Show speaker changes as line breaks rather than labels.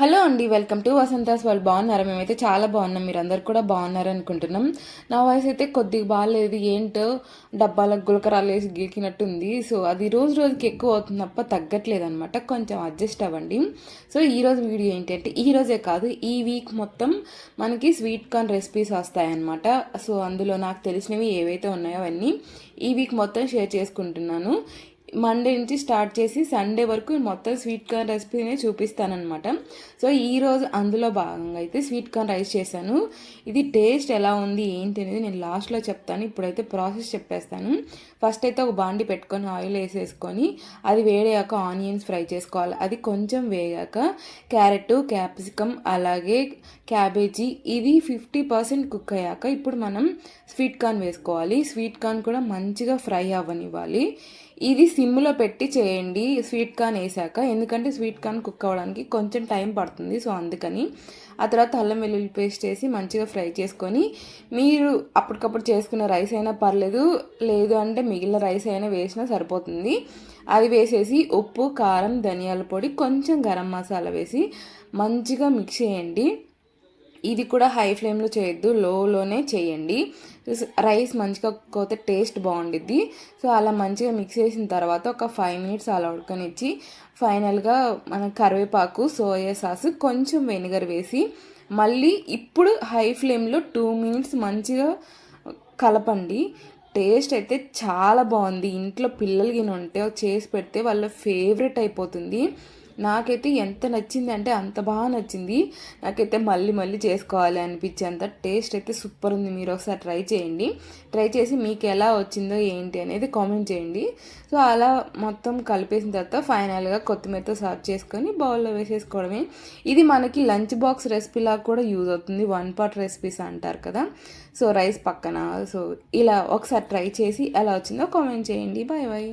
Hello అండి welcome to Vasantha's వాళ్ళు బాగున్నారా? మేమైతే చాలా బాగున్నాం. మీరు అందరు కూడా బాగున్నారు అనుకుంటున్నాం. నా వాయిస్ అయితే కొద్దిగా బాగాలేదు ఏంటో డబ్బాలకు గులకరాలు వేసి గీకినట్టుంది. సో అది రోజు రోజుకి ఎక్కువ అవుతుంది తప్ప తగ్గట్లేదు అనమాట కొంచెం అడ్జస్ట్ అవ్వండి. సో ఈరోజు వీడియో ఏంటంటే ఈరోజే కాదు ఈ వీక్ మొత్తం మనకి స్వీట్ కార్న్ రెసిపీస్ వస్తాయన్నమాట. సో అందులో నాకు తెలిసినవి ఏవైతే ఉన్నాయో అవన్నీ ఈ వీక్ మొత్తం షేర్ చేసుకుంటున్నాను. మండే నుంచి స్టార్ట్ చేసి సండే వరకు మొత్తం స్వీట్ కార్న్ రెసిపీనే చూపిస్తానమాట సో ఈరోజు అందులో భాగంగా అయితే స్వీట్ కార్న్ రైస్ చేశాను. ఇది టేస్ట్ ఎలా ఉంది ఏంటి అనేది నేను లాస్ట్లో చెప్తాను. ఇప్పుడైతే ప్రాసెస్ చెప్పేస్తాను. ఫస్ట్ అయితే ఒక బాండి పెట్టుకొని ఆయిల్ వేసేసుకొని అది వేడాక ఆనియన్స్ ఫ్రై చేసుకోవాలి. అది కొంచెం వేగాక క్యారెట్ క్యాప్సికమ్ అలాగే క్యాబేజీ ఇది ఫిఫ్టీ పర్సెంట్ కుక్ అయ్యాక ఇప్పుడు మనం స్వీట్ కార్న్ వేసుకోవాలి. స్వీట్ కార్న్ కూడా మంచిగా ఫ్రై అవ్వనివ్వాలి. ఇది సిమ్లో పెట్టి చేయండి. స్వీట్ కార్న్ వేసాక. ఎందుకంటే స్వీట్ కార్న్ కుక్ అవ్వడానికి కొంచెం టైం పడుతుంది. సో అందుకని ఆ తర్వాత అల్లం వెల్లుల్లి పేస్ట్ వేసి మంచిగా ఫ్రై చేసుకొని మీరు అప్పటికప్పుడు చేసుకున్న రైస్ అయినా పర్లేదు. లేదు అంటే మిగిలిన రైస్ అయినా వేసినా సరిపోతుంది. అది వేసేసి ఉప్పు కారం ధనియాల పొడి కొంచెం గరం మసాలా వేసి మంచిగా మిక్స్ చేయండి. ఇది కూడా హై ఫ్లేమ్లో చేయొద్దు లోలోనే చేయండి. రైస్ మంచిగా కోతే టేస్ట్ బాగుండిద్ది. సో అలా మంచిగా మిక్స్ చేసిన తర్వాత ఒక ఫైవ్ మినిట్స్ అలా ఉడకనిచ్చి ఫైనల్గా మన కరివేపాకు సోయా సాస్ కొంచెం వెనిగర్ వేసి మళ్ళీ ఇప్పుడు హై ఫ్లేమ్లో టూ మినిట్స్ మంచిగా కలపండి. టేస్ట్ అయితే చాలా బాగుంది. ఇంట్లో పిల్లలు గిన ఉంటే చేసి పెడితే వాళ్ళ ఫేవరెట్ అయిపోతుంది. నాకైతే ఎంత నచ్చింది అంటే అంత బాగా నచ్చింది. నాకైతే మళ్ళీ మళ్ళీ చేసుకోవాలి అనిపించేంత టేస్ట్ అయితే సూపర్ ఉంది. మీరు ఒకసారి ట్రై చేయండి. ట్రై చేసి మీకు ఎలా వచ్చిందో ఏంటి అనేది కామెంట్ చేయండి. సో అలా మొత్తం కలిపేసిన తర్వాత ఫైనల్గా కొత్తిమీరతో సర్వ్ చేసుకొని బౌల్లో వేసేసుకోవడమే. ఇది మనకి లంచ్ బాక్స్ రెసిపీలా కూడా యూజ్ అవుతుంది. వన్ పాట్ రెసిపీస్ అంటారు కదా. సో రైస్ పక్కన. సో ఇలా ఒకసారి ట్రై చేసి ఎలా వచ్చిందో కామెంట్ చేయండి. Bye bye